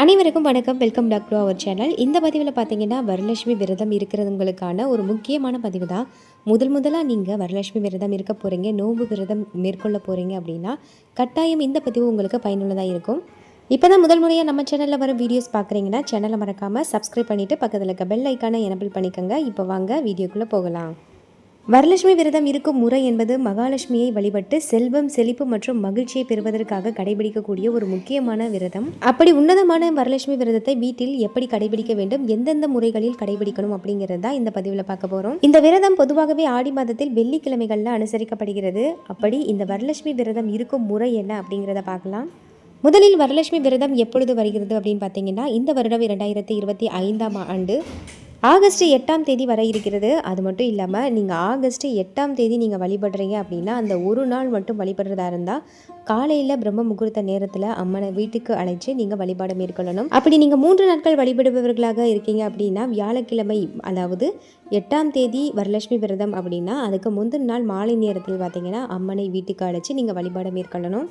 அனைவருக்கும் வணக்கம். Welcome back to our channel இந்த பதிவில் பார்த்தீங்கன்னா வரலட்சுமி விரதம் இருக்கிறவங்களுக்கான ஒரு முக்கியமான பதிவு தான் முதல் முதலாக நீங்கள் வரலட்சுமி விரதம் இருக்க போகிறீங்க நோன்பு விரதம் மேற்கொள்ள போகிறீங்க அப்படின்னா கட்டாயம் இந்த பதிவு உங்களுக்கு பயனுள்ளதாக இருக்கும். இப்போ தான் முதல் முறையாக நம்ம சேனலில் வர வீடியோஸ் பார்க்குறீங்கன்னா சேனலை மறக்காமல் சப்ஸ்கிரைப் பண்ணிவிட்டு பக்கத்தில் இருக்க பெல் ஐக்கானை எனபிள் பண்ணிக்கோங்க. இப்போ வாங்க வீடியோக்குள்ளே போகலாம். வரலட்சுமி விரதம் இருக்கும் முறை என்பது மகாலட்சுமியை வழிபட்டு செல்வம் செழிப்பு மற்றும் மகிழ்ச்சியை பெறுவதற்காக கடைபிடிக்கக்கூடிய ஒரு முக்கியமான விரதம். அப்படி உன்னதமான வரலட்சுமி விரதத்தை வீட்டில் எப்படி கடைபிடிக்க வேண்டும் எந்தெந்த முறைகளில் கடைபிடிக்கணும் அப்படிங்கிறது தான் இந்த பதிவில் பார்க்க போகிறோம் இந்த விரதம் பொதுவாகவே ஆடி மாதத்தில் வெள்ளிக்கிழமைகளில் அனுசரிக்கப்படுகிறது. அப்படி இந்த வரலட்சுமி விரதம் இருக்கும் முறை என்ன அப்படிங்கிறத பார்க்கலாம். முதலில் வரலட்சுமி விரதம் எப்பொழுது வருகிறது அப்படின்னு பார்த்தீங்கன்னா இந்த வருடம் இரண்டாயிரத்தி இருபத்தி ஐந்தாம் ஆண்டு ஆகஸ்ட் எட்டாம் தேதி வர இருக்கிறது. அது மட்டும் இல்லாமல் நீங்கள் ஆகஸ்ட் எட்டாம் தேதி நீங்கள் வழிபடுறீங்க அப்படின்னா அந்த ஒரு நாள் மட்டும் வழிபடுறதா இருந்தால் காலையில் பிரம்ம முகூர்த்த நேரத்தில் அம்மனை வீட்டுக்கு அழைச்சி நீங்கள் வழிபாடு மேற்கொள்ளணும். அப்படி நீங்கள் மூன்று நாட்கள் வழிபடுபவர்களாக இருக்கீங்க அப்படின்னா வியாழக்கிழமை அதாவது எட்டாம் தேதி வரலட்சுமி விரதம் அப்படின்னா அதுக்கு முந்தின நாள் மாலை நேரத்தில் பார்த்தீங்கன்னா அம்மனை வீட்டுக்கு அழைச்சி நீங்கள் வழிபாடு மேற்கொள்ளணும்.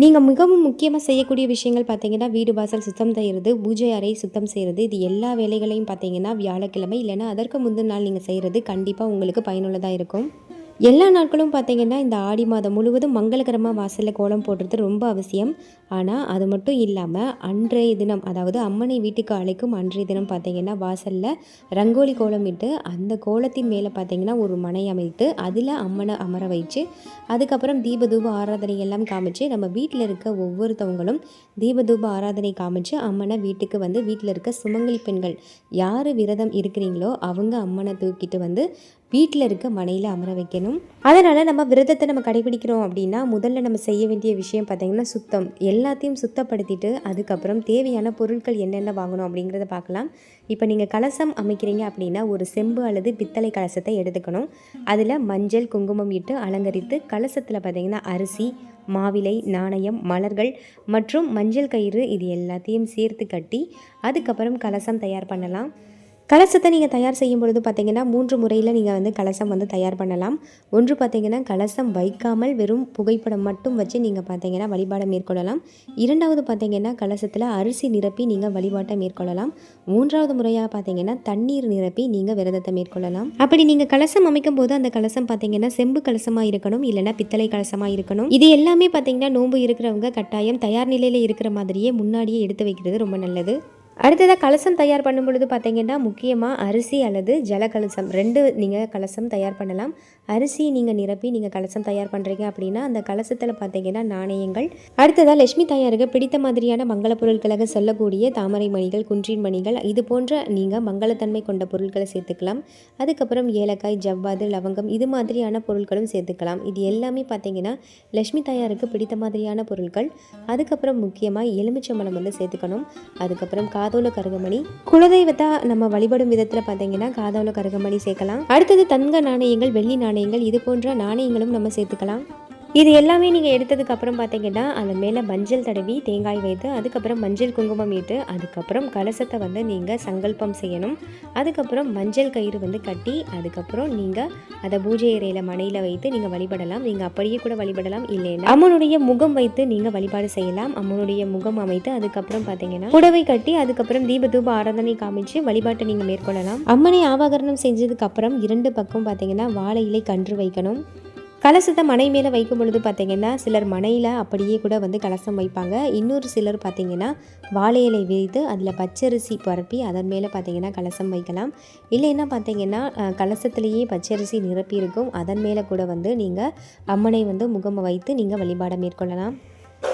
நீங்கள் மிகவும் முக்கியமாக செய்யக்கூடிய விஷயங்கள் பார்த்தீங்கன்னா வீடு வாசல் சுத்தம் செய்கிறது பூஜை அறை சுத்தம் செய்கிறது இது எல்லா வேலைகளையும் பார்த்தீங்கன்னா வியாழக்கிழமை. இல்லைன்னா அதற்கு முந்தின நாள் நீங்கள் செய்கிறது கண்டிப்பாக உங்களுக்கு பயனுள்ளதாக இருக்கும். எல்லா நாட்களும் பார்த்தீங்கன்னா இந்த ஆடி மாதம் முழுவதும் மங்களகரமாக வாசலில் கோலம் போடுறது ரொம்ப அவசியம். ஆனால் அது மட்டும் இல்லாமல் அன்றைய தினம் அதாவது அம்மனை வீட்டுக்கு அழைக்கும் அன்றைய தினம் பார்த்தீங்கன்னா வாசலில் ரங்கோலி கோலம் இட்டு அந்த கோலத்தின் மேலே பார்த்தீங்கன்னா ஒரு மனை அமைத்து அதில் அம்மனை அமர வச்சு அதுக்கப்புறம் தீபதூப ஆராதனை எல்லாம் காமிச்சு நம்ம வீட்டில் இருக்க ஒவ்வொருத்தவங்களும் தீபதூப ஆராதனை காமிச்சு அம்மனை வீட்டுக்கு வந்து வீட்டில் இருக்க சுமங்கலி பெண்கள் யார் விரதம் இருக்கிறீங்களோ அவங்க அம்மனை தூக்கிட்டு வந்து வீட்டில் இருக்க மனையில் அமர வைக்கணும். அதனால் நம்ம விரதத்தை நம்ம கடைபிடிக்கிறோம் அப்படின்னா முதல்ல நம்ம செய்ய வேண்டிய விஷயம் பார்த்திங்கன்னா சுத்தம். எல்லாத்தையும் சுத்தப்படுத்திட்டு அதுக்கப்புறம் தேவையான பொருட்கள் என்னென்ன வாங்கணும் அப்படிங்கிறத பார்க்கலாம். இப்போ நீங்கள் கலசம் அமைக்கிறீங்க அப்படின்னா ஒரு செம்பு அல்லது பித்தளை கலசத்தை எடுத்துக்கணும். அதில் மஞ்சள் குங்குமம் இட்டு அலங்கரித்து கலசத்தில் பார்த்திங்கன்னா அரிசி மாவிலை நாணயம் மலர்கள் மற்றும் மஞ்சள் கயிறு இது எல்லாத்தையும் சேர்த்து கட்டி அதுக்கப்புறம் கலசம் தயார் பண்ணலாம். கலசத்தை நீங்கள் தயார் செய்யும் பொழுது பார்த்தீங்கன்னா மூன்று முறையில் நீங்கள் வந்து கலசம் வந்து தயார் பண்ணலாம். ஒன்று பார்த்தீங்கன்னா கலசம் வைக்காமல் வெறும் புகைப்படம் மட்டும் வச்சு நீங்கள் பார்த்தீங்கன்னா வழிபாடை மேற்கொள்ளலாம். இரண்டாவது பார்த்தீங்கன்னா கலசத்தில் அரிசி நிரப்பி நீங்கள் வழிபாட்டை மேற்கொள்ளலாம். மூன்றாவது முறையாக பார்த்தீங்கன்னா தண்ணீர் நிரப்பி நீங்கள் விரதத்தை மேற்கொள்ளலாம். அப்படி நீங்கள் கலசம் அமைக்கும் போது அந்த கலசம் பார்த்தீங்கன்னா செம்பு கலசமாக இருக்கணும் இல்லைன்னா பித்தளை கலசமாக இருக்கணும். இது எல்லாமே பார்த்தீங்கன்னா நோன்பு இருக்கிறவங்க கட்டாயம் தயார் நிலையில் இருக்கிற மாதிரியே முன்னாடியே எடுத்து வைக்கிறது ரொம்ப நல்லது. அடுத்ததாக கலசம் தயார் பண்ணும் பொழுது பார்த்திங்கன்னா முக்கியமாக அரிசி அல்லது ஜல கலசம் ரெண்டு நீங்கள் கலசம் தயார் பண்ணலாம். அரிசி நீங்கள் நிரப்பி நீங்கள் கலசம் தயார் பண்ணுறீங்க அப்படின்னா அந்த கலசத்தில் பார்த்தீங்கன்னா நாணயங்கள். அடுத்ததாக லட்சுமி தாயாருக்கு பிடித்த மாதிரியான மங்கள பொருட்களாக சொல்லக்கூடிய தாமரை மணிகள் குன்றின் மணிகள் இது போன்ற நீங்கள் மங்களத்தன்மை கொண்ட பொருட்களை சேர்த்துக்கலாம். அதுக்கப்புறம் ஏலக்காய் ஜவ்வாது லவங்கம் இது மாதிரியான பொருட்களும் சேர்த்துக்கலாம். இது எல்லாமே பார்த்தீங்கன்னா லட்சுமி தாயாருக்கு பிடித்த மாதிரியான பொருட்கள். அதுக்கப்புறம் முக்கியமாக எலுமிச்சம்பழம் வந்து சேர்த்துக்கணும். அதுக்கப்புறம் காதோல கருகமணி. குலதெய்வத்தை நம்ம வழிபடும் விதத்தில் பார்த்தீங்கன்னா காதோல கருகமணி சேர்க்கலாம். அடுத்தது தங்க நாணயங்கள் வெள்ளி நாணயங்கள் இது போன்ற நாணயங்களும் நம்ம சேர்த்துக்கலாம். இது எல்லாமே நீங்கள் எடுத்ததுக்கு அப்புறம் பார்த்தீங்கன்னா அது மேலே மஞ்சள் தடவி தேங்காய் வைத்து அதுக்கப்புறம் மஞ்சள் குங்குமம் இட்டு அதுக்கப்புறம் கலசத்தை வந்து நீங்கள் சங்கல்பம் செய்யணும். அதுக்கப்புறம் மஞ்சள் கயிறு வந்து கட்டி அதுக்கப்புறம் நீங்கள் அதை பூஜை அறையில் மனையில் வைத்து நீங்கள் வழிபடலாம். நீங்கள் அப்படியே கூட வழிபடலாம். இல்லைன்னா அம்மனுடைய முகம் வைத்து நீங்கள் வழிபாடு செய்யலாம். அம்மனுடைய முகம் அமைத்து அதுக்கப்புறம் பார்த்தீங்கன்னா புடவை கட்டி அதுக்கப்புறம் தீபதூப ஆராதனை காமிச்சு வழிபாட்டை நீங்கள் மேற்கொள்ளலாம். அம்மனை ஆவாகரணம் செஞ்சதுக்கு அப்புறம் இரண்டு பக்கம் பார்த்தீங்கன்னா வாழை இலை கன்று வைக்கணும். கலசத்தை மனை மேலே வைக்கும் பொழுது பார்த்திங்கன்னா சிலர் மனையில் அப்படியே கூட வந்து கலசம் வைப்பாங்க. இன்னொரு சிலர் பார்த்திங்கன்னா வாழை இலை விரித்து அதில் பச்சரிசி பரப்பி அதன் மேலே பார்த்திங்கன்னா கலசம் வைக்கலாம். இல்லைன்னா பார்த்திங்கன்னா கலசத்துலேயே கலசத்திலேயே பச்சரிசி நிரப்பி இருக்கும். அதன் மேலே கூட வந்து நீங்கள் அம்மனை வந்து முகம் வைத்து நீங்கள் வழிபாட மேற்கொள்ளலாம்.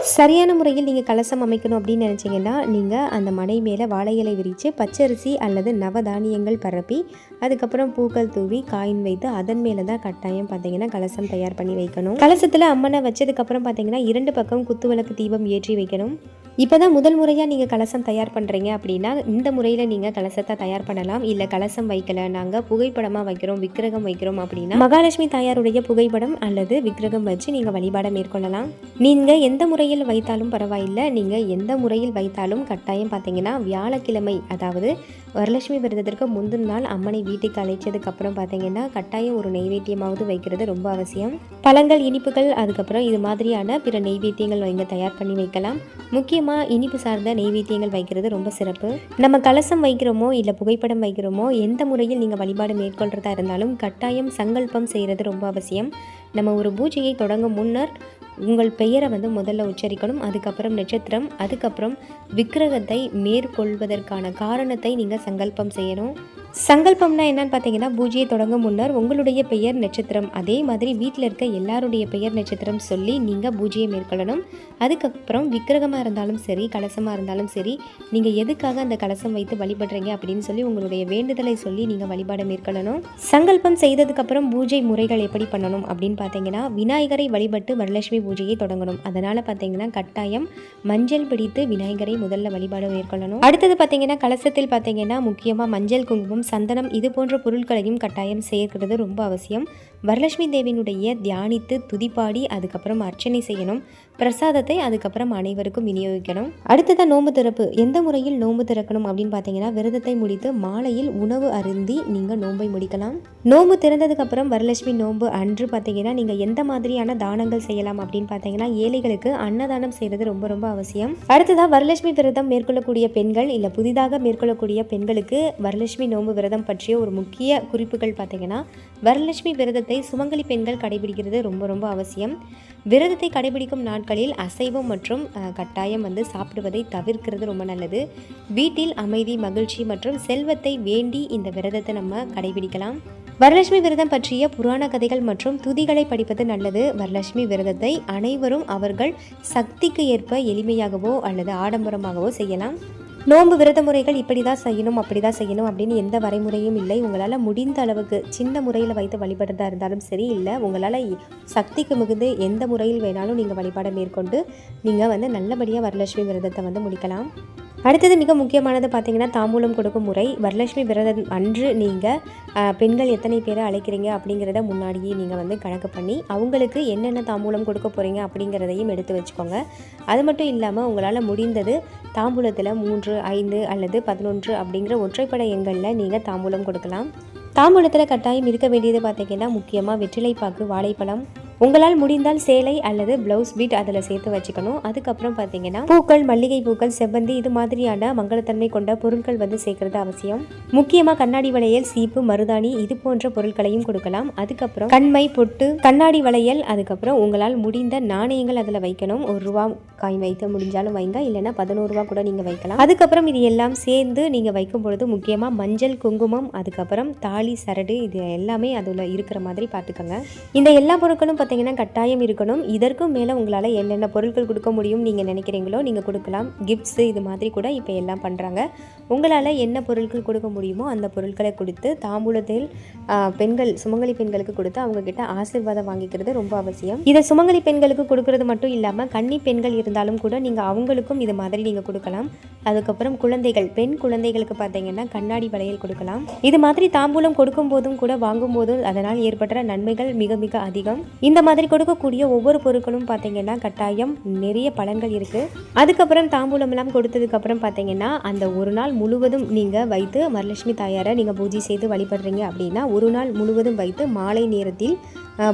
சரியான முறையில் நீங்கள் கலசம் அமைக்கணும் அப்படின்னு நினச்சிங்கன்னா நீங்கள் அந்த மனை மேலே வாழை இலை விரித்து பச்சரிசி அல்லது நவதானியங்கள் பரப்பி அதுக்கப்புறம் பூக்கள் தூவி காயின் வைத்து அதன் மேலே தான் கட்டாயம் பார்த்தீங்கன்னா கலசம் தயார் பண்ணி வைக்கணும். கலசத்தில் அம்மனை வச்சதுக்கப்புறம் பார்த்தீங்கன்னா இரண்டு பக்கம் குத்து விளக்கு தீபம் ஏற்றி வைக்கணும். இப்போ தான் முதல் முறையாக நீங்கள் கலசம் தயார் பண்ணுறீங்க அப்படின்னா இந்த முறையில் நீங்கள் கலசத்தை தயார் பண்ணலாம். இல்லை கலசம் வைக்கலை நாங்கள் புகைப்படமாக வைக்கிறோம் விக்கிரகம் வைக்கிறோம் அப்படின்னா மகாலட்சுமி தாயாருடைய புகைப்படம் அல்லது விக்கிரகம் வச்சு நீங்கள் வழிபாட மேற்கொள்ளலாம். நீங்கள் எந்த முறையில் வைத்தாலும் பரவாயில்லை. நீங்கள் எந்த முறையில் வைத்தாலும் கட்டாயம் பார்த்தீங்கன்னா வியாழக்கிழமை அதாவது வரலட்சுமி விரதத்திற்கு முந்தின நாள் அம்மனை வீட்டுக்கு அழைச்சதுக்கப்புறம் பார்த்தீங்கன்னா கட்டாயம் ஒரு நெய்வேத்தியமாவது வைக்கிறது ரொம்ப அவசியம். பழங்கள் இனிப்புகள் அதுக்கப்புறம் இது மாதிரியான பிற நெய்வேத்தியங்கள் வைங்க தயார் பண்ணி வைக்கலாம். முக்கிய முக்கியமாக இனிப்பு சார்ந்த நெய்வேத்தியங்கள் வைக்கிறது ரொம்ப சிறப்பு. நம்ம கலசம் வைக்கிறோமோ இல்லை புகைப்படம் வைக்கிறோமோ எந்த முறையில் நீங்கள் வழிபாடு மேற்கொள்கிறதா இருந்தாலும் கட்டாயம் சங்கல்பம் செய்கிறது ரொம்ப அவசியம். நம்ம ஒரு பூஜையை தொடங்கும் முன்னர் உங்கள் பெயரை வந்து முதல்ல உச்சரிக்கணும் அதுக்கப்புறம் நட்சத்திரம் அதுக்கப்புறம் விக்கிரகத்தை மேற்கொள்வதற்கான காரணத்தை நீங்கள் சங்கல்பம் செய்யணும். சங்கல்பம்னா என்னன்னு பார்த்தீங்கன்னா பூஜையை தொடங்க முன்னர் உங்களுடைய பெயர் நட்சத்திரம். அதே மாதிரி வீட்டில் இருக்க எல்லாருடைய பெயர் நட்சத்திரம் சொல்லி நீங்கள் பூஜையை மேற்கொள்ளணும். அதுக்கப்புறம் விக்கிரகமாக இருந்தாலும் சரி கலசமாக இருந்தாலும் சரி நீங்கள் எதுக்காக அந்த கலசம் வைத்து வழிபடுறீங்க அப்படின்னு சொல்லி உங்களுடைய வேண்டுதலை சொல்லி நீங்கள் வழிபாடு மேற்கொள்ளணும். சங்கல்பம் செய்ததுக்கப்புறம் பூஜை முறைகள் எப்படி பண்ணணும் அப்படின்னு பார்த்தீங்கன்னா விநாயகரை வழிபட்டு வரலட்சுமி பூஜையை தொடங்கணும். அதனால் பார்த்தீங்கன்னா கட்டாயம் மஞ்சள் பிடித்து விநாயகரை முதல்ல வழிபாடு மேற்கொள்ளணும். அடுத்தது பார்த்தீங்கன்னா கலசத்தில் பார்த்தீங்கன்னா முக்கியமாக மஞ்சள் குங்குமம் சந்தனம் இது போன்ற பொருட்களையும் கட்டாயம் சேர்க்கிறது ரொம்ப அவசியம். வரலட்சுமி தேவியினுடைய தியானித்து துதிப்பாடி அதுக்கப்புறம் அர்ச்சனை செய்யணும். பிரசாதத்தை அதுக்கப்புறம் அனைவருக்கும் விநியோகிக்கணும். அடுத்ததான் நோம்பு திறப்பு. எந்த முறையில் நோம்பு திறக்கணும் அப்படின்னு பார்த்தீங்கன்னா விரதத்தை முடித்து மாலையில் உணவு அருந்தி நீங்கள் நோன்பை முடிக்கலாம். நோம்பு திறந்ததுக்கப்புறம் வரலட்சுமி நோன்பு அன்று பார்த்தீங்கன்னா நீங்கள் எந்த மாதிரியான தானங்கள் செய்யலாம் அப்படின்னு பார்த்தீங்கன்னா ஏழைகளுக்கு அன்னதானம் செய்கிறது ரொம்ப ரொம்ப அவசியம். அடுத்ததாக வரலட்சுமி விரதம் மேற்கொள்ளக்கூடிய பெண்கள் இல்லை புதிதாக மேற்கொள்ளக்கூடிய பெண்களுக்கு வரலட்சுமி நோம்பு விரதம் பற்றிய ஒரு முக்கிய குறிப்புகள் பார்த்தீங்கன்னா வரலட்சுமி விரதத்தை சுமங்கலி பெண்கள் கடைபிடிக்கிறது ரொம்ப ரொம்ப அவசியம். விரதத்தை கடைபிடிக்கும் நாட்களில் அசைவம் மற்றும் கட்டாயம் வந்து சாப்பிடுவதை தவிர்க்கிறது ரொம்ப நல்லது. வீட்டில் அமைதி மகிழ்ச்சி மற்றும் செல்வத்தை வேண்டி இந்த விரதத்தை நம்ம கடைபிடிக்கலாம். வரலட்சுமி விரதம் பற்றிய புராண கதைகள் மற்றும் துதிகளை படிப்பது நல்லது. வரலட்சுமி விரதத்தை அனைவரும் அவர்கள் சக்திக்கு ஏற்ப எளிமையாகவோ அல்லது ஆடம்பரமாகவோ செய்யலாம். நோன்பு விரத முறைகள் இப்படி தான் செய்யணும் அப்படி தான் செய்யணும் அப்படின்னு எந்த வரைமுறையும் இல்லை. உங்களால் முடிந்த அளவுக்கு சின்ன முறையில் வைத்து வழிபடுறதா இருந்தாலும் சரி இல்லை உங்களால் சக்திக்கு மிகுந்து எந்த முறையில் வேணாலும் நீங்கள் வழிபாடை மேற்கொண்டு நீங்கள் வந்து நல்லபடியாக வரலட்சுமி விரதத்தை வந்து முடிக்கலாம். அடுத்தது மிக முக்கியமானது பார்த்தீங்கன்னா தாம்பூலம் கொடுக்கும் முறை. வரலட்சுமி விரதம் அன்று நீங்கள் பெண்கள் எத்தனை பேரை அழைக்கிறீங்க அப்படிங்கிறத முன்னாடியே நீங்கள் வந்து கணக்கு பண்ணி அவங்களுக்கு என்னென்ன தாம்பூலம் கொடுக்க போகிறீங்க அப்படிங்கிறதையும் எடுத்து வச்சுக்கோங்க. அது மட்டும் இல்லாமல் உங்களால் முடிந்தது தாம்பூலத்தில் மூன்று ஐந்து அல்லது பதினொன்று அப்படிங்கிற ஒற்றைப்படை எண்களில் நீங்கள் தாம்பூலம் கொடுக்கலாம். தாம்பூலத்தில் கட்டாயம் இருக்க வேண்டியது பார்த்தீங்கன்னா முக்கியமாக வெற்றிலைப்பாக்கு வாழைப்பழம் உங்களால் முடிந்தால் சேலை அல்லது ப்ளவுஸ் பீட் அதில் சேர்த்து வச்சுக்கணும். அதுக்கப்புறம் பார்த்தீங்கன்னா பூக்கள் மல்லிகை பூக்கள் செவ்வந்தி இது மாதிரியான மங்களத்தன்மை கொண்ட பொருட்கள் வந்து சேர்க்கறது அவசியம். முக்கியமாக கண்ணாடி வளையல் சீப்பு மருதாணி இது போன்ற பொருட்களையும் கொடுக்கலாம். அதுக்கப்புறம் கண்மை பொட்டு கண்ணாடி வளையல் அதுக்கப்புறம் உங்களால் முடிந்த நாணயங்கள் அதில் வைக்கணும். ஒரு ரூபா காயின் வைத்து முடிஞ்சாலும் வைங்க இல்லைன்னா பதினோரு ரூபா கூட நீங்கள் வைக்கலாம். அதுக்கப்புறம் இது எல்லாம் சேர்ந்து நீங்கள் வைக்கும் பொழுது முக்கியமாக மஞ்சள் குங்குமம் அதுக்கப்புறம் தாலி சரடு இது எல்லாமே அதில் இருக்கிற மாதிரி பார்த்துக்கோங்க இந்த எல்லா பொருட்களும் பார்த்தீங்கன்னா கட்டாயம் இருக்கணும். இதற்கும் மேலே உங்களால் என்னென்ன பொருட்கள் கொடுக்க முடியும் நீங்கள் நினைக்கிறீங்களோ நீங்கள் கொடுக்கலாம். கிஃப்ட்ஸு இது மாதிரி கூட இப்போ எல்லாம் பண்ணுறாங்க உங்களால் என்ன பொருட்கள் கொடுக்க முடியுமோ அந்த பொருட்களை கொடுத்து தாம்பூலத்தில் பெண்கள் சுமங்கலி பெண்களுக்கு கொடுத்து அவங்க கிட்ட ஆசீர்வாதம் வாங்கிக்கிறது ரொம்ப அவசியம். இதை சுமங்கலி பெண்களுக்கு கொடுக்கறது மட்டும் இல்லாமல் கன்னி பெண்கள் இருந்தாலும் கூட நீங்கள் அவங்களுக்கும் இது மாதிரி நீங்கள் கொடுக்கலாம். அதுக்கப்புறம் குழந்தைகள் பெண் குழந்தைகளுக்கு பார்த்தீங்கன்னா கண்ணாடி வளையல் கொடுக்கலாம். இது மாதிரி தாம்பூலம் கொடுக்கும் போதும் கூட வாங்கும் போதும் அதனால் ஏற்படுற நன்மைகள் மிக மிக அதிகம். இந்த மாதிரி கொடுக்கக்கூடிய ஒவ்வொரு பொருட்களும் பார்த்தீங்கன்னா கட்டாயம் நிறைய பலன்கள் இருக்குது அதுக்கப்புறம் தாம்பூலமெல்லாம் கொடுத்ததுக்கப்புறம் பார்த்தீங்கன்னா அந்த ஒரு நாள் முழுவதும் நீங்கள் வைத்து வரலட்சுமி தாயாரை நீங்கள் பூஜை செய்து வழிபடுறீங்க அப்படின்னா ஒரு நாள் முழுவதும் வைத்து மாலை நேரத்தில்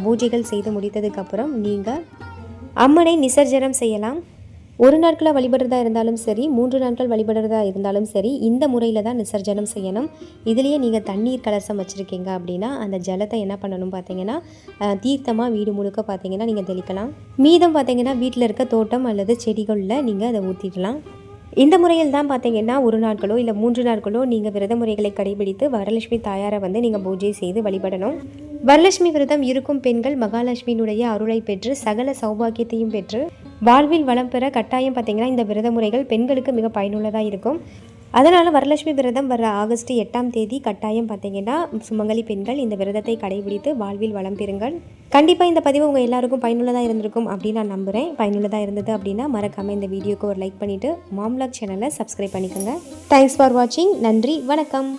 பூஜைகள் செய்து முடித்ததுக்கப்புறம் நீங்கள் அம்மனை நிசர்ஜனம் செய்யலாம். ஒரு நாட்களாக வழிபடுறதா இருந்தாலும் சரி மூன்று நாட்கள் வழிபடுறதா இருந்தாலும் சரி இந்த முறையில் தான் நிசர்ஜனம் செய்யணும். இதுலேயே நீங்கள் தண்ணீர் கலசம் வச்சுருக்கீங்க அப்படின்னா அந்த ஜலத்தை என்ன பண்ணணும் பார்த்தீங்கன்னா தீர்த்தமாக வீடு முழுக்க பார்த்தீங்கன்னா நீங்கள் தெளிக்கலாம். மீதம் பார்த்தீங்கன்னா வீட்டில் இருக்க தோட்டம் அல்லது செடிகளில் நீங்கள் அதை ஊற்றிடலாம் இந்த முறையில் தான் பார்த்தீங்கன்னா ஒரு நாட்களோ இல்லை மூன்று நாட்களோ நீங்கள் விரத முறைகளை கடைபிடித்து வரலட்சுமி தாயாரை வந்து நீங்கள் பூஜை செய்து வழிபடணும். வரலட்சுமி விரதம் இருக்கும் பெண்கள் மகாலட்சுமியினுடைய அருளை பெற்று சகல சௌபாக்கியத்தையும் பெற்று வாழ்வில் வளம் பெற கட்டாயம் பார்த்திங்கன்னா இந்த விரத முறைகள் பெண்களுக்கு மிக பயனுள்ளதாக இருக்கும். அதனால் வரலட்சுமி விரதம் வர ஆகஸ்ட் எட்டாம் தேதி கட்டாயம் பார்த்தீங்கன்னா சுமங்கலி பெண்கள் இந்த விரதத்தை கடைபிடித்து வாழ்வில் வளம் பெறுங்கள். கண்டிப்பாக இந்த பதிவு உங்கள் எல்லாருக்கும் பயனுள்ளதாக இருந்திருக்கும் அப்படின்னு நான் நம்புகிறேன் பயனுள்ளதாக இருந்தது அப்படின்னா மறக்காமல் இந்த வீடியோக்கு ஒரு லைக் பண்ணிவிட்டு மாம்லாக் சேனலை சப்ஸ்கிரைப் பண்ணிக்கோங்க. தேங்க்ஸ் ஃபார் வாட்சிங் நன்றி. வணக்கம்.